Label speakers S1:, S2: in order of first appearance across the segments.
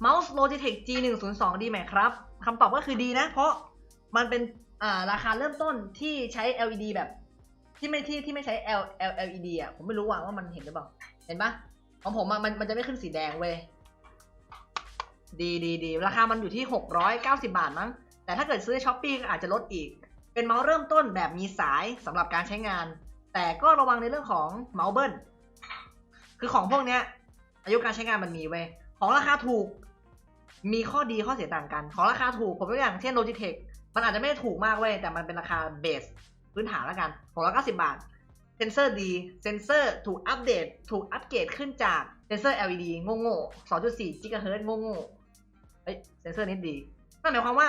S1: เมาส์ Logitech G102 ดีไหมครับคำตอบก็คือดีนะ เพราะมันเป็นอ่าราคาเริ่มต้นที่ใช้ LED แบบ ที่ไม่ที่ที่ไม่ใช้ L L LED อะผมไม่รู้ว่าว่ามันเห็นหรือเปล่า เห็นปะของผมอะมันมันจะไม่ขึ้นสีแดงเว้ยดีดีดีราคามันอยู่ที่ 690 บาทมั้ง แต่ถ้าเกิดซื้อช้อปปี้ก็อาจจะลดอีก เป็นเมาส์เริ่มต้นแบบมีสายสำหรับการใช้งาน แต่ก็ระวังในเรื่องของเมาส์เบิลคือของพวกเนี้ยอายุการใช้งานมันมีเว้ยของราคาถูก มีข้อดีข้อเสียต่างกัน ของราคาถูกผมยกอย่างเช่น Logitech มันอาจจะไม่ได้ถูกมากเว้ยแต่มันเป็นราคาเบสพื้นฐานแล้วกัน690บาท เซนเซอร์ดีเซนเซอร์ถูกอัปเดต ถูกอัปเกรดขึ้นจากเซนเซอร์ LED โง่โง่2.4กิกะเฮิรตโง่โง่เฮ้ยเซนเซอร์นี้ดีนั่นหมายความว่า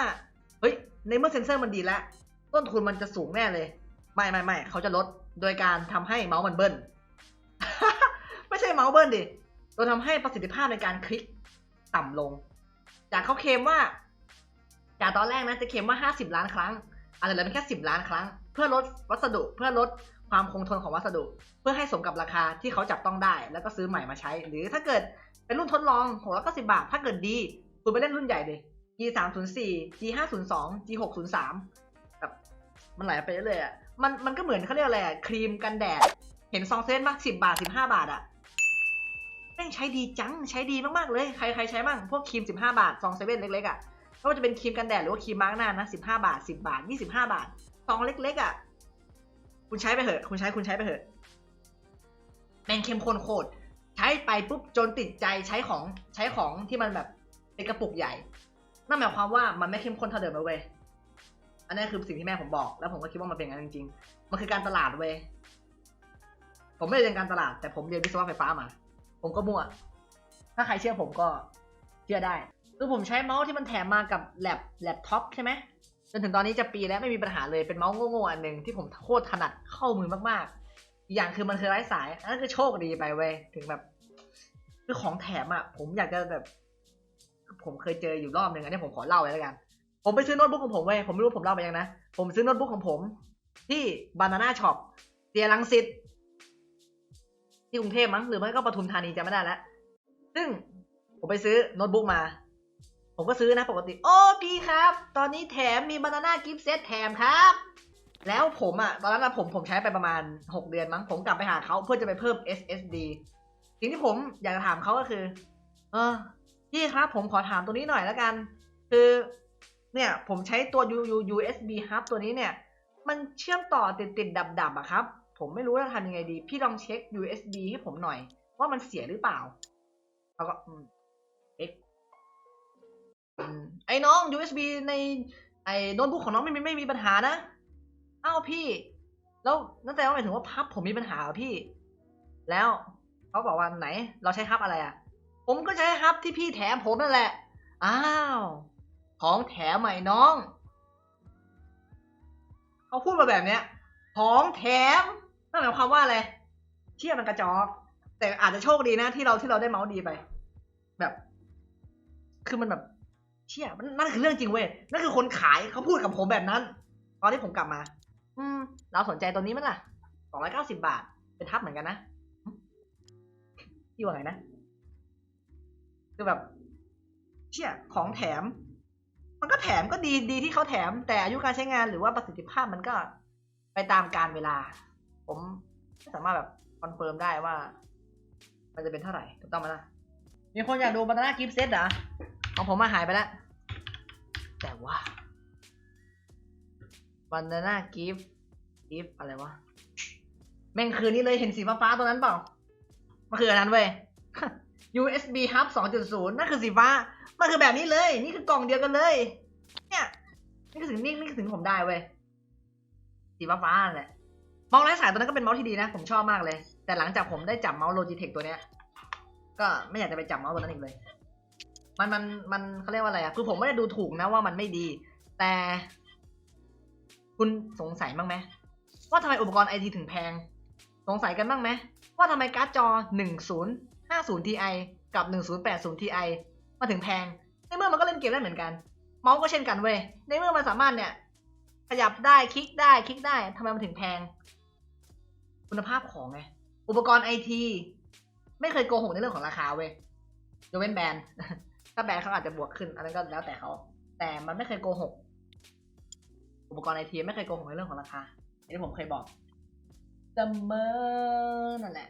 S1: เฮ้ยในเมื่อเซนเซอร์มันดีแล้ว ต้นทุนมันจะสูงแน่เลย ไม่ไม่ไม่เขาจะลดโดยการทำให้เมาส์มันเบิ้ลไม่ใช่เมาส์เบิ้ลดิโดยทำให้ประสิทธิภาพในการคลิกต่ำลง จากเขาเคลมว่า จากตอนแรกนะจะเคลมว่า 50 ล้านครั้งอาจจะเหลือเป็นแค่ 10 ล้านครั้ง เพื่อลดวัสดุเพื่อลดความคงทนของวัสดุ เพื่อให้สมกับราคาที่เขาจับต้องได้ แล้วก็ซื้อใหม่มาใช้ หรือถ้าเกิดเป็นรุ่นทดลอง690บาท ถ้าเกิดดี คุณไปเล่นรุ่นใหญ่ดิ G 3 0 4 G 5 0 2 G 6 0 3แบบมันไหลไปเรื่อยๆอะมันมันก็เหมือนเขาเรียกอะไรครีมกันแดด เห็นซองเซนปะสิบาทสิบห้าบาทอะ แม่งใช้ดีจังใช้ดีมากๆเลย ใครใครใช้บ้างพวกครีม 15 บาทซองเซเว่นเล็กๆอะไม่ว่าจะเป็นครีมกันแดดหรือว่าครีมมาร์กหน้านะ15 บาท 10 บาท 25 บาทซองเล็กๆอะคุณใช้ไปเถอะ คุณใช้คุณใช้ไปเถอะแม่งเข้มข้นโคตรใช้ไปปุ๊บจนติดใจใช้ของใช้ของที่มันแบบเป็นกระปุกใหญ่ นั่นหมายความว่ามันไม่เข้มข้นเท่าเดิมแล้วเว้ยอันนี้คือสิ่งที่แม่ผมบอก แล้วผมก็คิดว่ามันเป็นอย่างนั้นจริงๆ มันคือการตลาดเว้ยผมไม่ได้เรียนการตลาดแต่ผมเรียนวิศวะไฟฟ้ามา ผมก็มั่ว ถ้าใครเชื่อผมก็เชื่อได้ คือผมใช้เมาส์ที่มันแถมมากับแล็บแล็ปท็อปใช่ไหมจนถึงตอนนี้จะปีแล้วไม่มีปัญหาเลยเป็นเมาส์โง่ๆอันหนึ่งที่ผมโคตรถนัดเข้ามือมากๆอีกอย่างคือมันคือไร้สายอันนั้นคือโชคดีไปเว้ยถึงแบบคือของแถมอะ ผมอยากจะแบบผมเคยเจออยู่รอบหนึ่งอันนี้ผมขอเล่าไว้แล้วกัน ผมไปซื้อโน้ตบุ๊กของผมเว้ยผมไม่รู้ผมเล่าไปยังนะ ผมซื้อโน้ตบุ๊กของผม ที่บานาน่าช็อปเตียรังสิต ที่กรุงเทพมั้งหรือไม่ก็ปทุมธานีจำไม่ได้แล้วซึ่งผมไปซื้อโน้ตบุ๊กมา ผมก็ซื้อนะปกติ โอ้พี่ครับ ตอนนี้แถมมีบานาน่ากิฟต์เซตแถมครับ แล้วผมอะตอนนั้นผมผมใช้ไปประมาณ 6 เดือนมั้งผมกลับไปหาเขาเพื่อจะไปเพิ่ม SSD สิ่งที่ผมอยากจะถามเขาก็คือ เออพี่ครับผมขอถามตัวนี้หน่อยแล้วกัน คือ เนี่ยผมใช้ตัว U U USB hub ตัวนี้เนี่ย มันเชื่อมต่อติดติดดับดับๆอะครับ ผมไม่รู้จะทำยังไงดี พี่ลองเช็ค USB ให้ผมหน่อย ว่ามันเสียหรือเปล่าเขาก็เอ็กไอ้น้อง USB ใน ไอ้โน้ตบุ๊กของน้องไม่มีไม่มีปัญหานะอ้าวพี่ แล้วนั่นแปลว่าหมายถึงว่าพับผมมีปัญหาเหรอพี่ แล้วเขาบอกว่าไหน เราใช้ฮับอะไรอะ ผมก็ใช้ฮับที่พี่แถมผมนั่นแหละ อ้าว ของแถมใหม่น้อง เขาพูดมาแบบเนี้ยของแถม นั่นหมายความว่าอะไรเชี่ยมันกระจอก แต่อาจจะโชคดีนะที่เราที่เราได้เมาส์ดีไป แบบ คือมันแบบเชี่ยมันนั่นคือเรื่องจริงเว้ยนั่นคือคนขายเขาพูดกับผมแบบนั้น ตอนที่ผมกลับมา อืม เราสนใจตัวนี้มั้ยล่ะสองร้อยเก้าสิบาท เป็นทับเหมือนกันนะหึพี่ว่าไงนะคือแบบ เชี่ยของแถม มันก็แถมก็ดีดีที่เขาแถม แต่อายุการใช้งานหรือว่าประสิทธิภาพมันก็ไปตามการเวลา ผมไม่สามารถแบบคอนเฟิร์มได้ว่า มันจะเป็นเท่าไหร่ถูกต้องไหมล่ะ มีคนอยากดูบานาน่ากิฟต์เซตเหรอของผมมาหายไปแล้ว แต่ว่าบานาน่ากิฟต์กิฟต์อะไรวะ แม่งคืนนี้เลยเห็นสีฟ้าๆตัวนั้นเปล่า มันคืออันนั้นเว้ย USB hub 2.0 นั่นคือสีฟ้า มันคือแบบนี้เลย นี่คือกล่องเดียวกันเลย เนี่ย นี่คือสิ่งนี่นี่คือสิ่งที่ผมได้เว้ย สีฟ้าๆนั่นแหละ เมาส์ไร้สายตัวนั้นก็เป็นเมาส์ที่ดีนะ ผมชอบมากเลย แต่หลังจากผมได้จับเมาส์ Logitech ตัวเนี้ย ก็ไม่อยากจะไปจับเมาส์ตัวนั้นอีกเลย มันมันมันเขาเรียกว่าอะไรอะคือผมไม่ได้ดูถูกนะว่ามันไม่ดี แต่ คุณสงสัยบ้างไหมว่าทำไมอุปกรณ์ไอทีถึงแพง สงสัยกันบ้างไหมว่าทำไมการ์ดจอ 1050 Ti กับ 1080 Ti มาถึงแพง ในเมื่อมันก็เล่นเกมได้เหมือนกัน เมาส์ก็เช่นกันเว้ย ในเมื่อมันสามารถเนี่ยขยับได้คลิกได้คลิกได้ทำไมมันถึงแพง คุณภาพของไง อุปกรณ์ไอทีไม่เคยโกหกในเรื่องของราคาเว้ยยกเว้นแบรนด์ถ้าแบรนด์เขาอาจจะบวกขึ้นอันนั้นก็แล้วแต่เขาแต่มันไม่เคยโกหก อุปกรณ์ไอทีไม่เคยโกหกในเรื่องของราคาอย่างที่ผมเคยบอกเสมอนั่นแหละ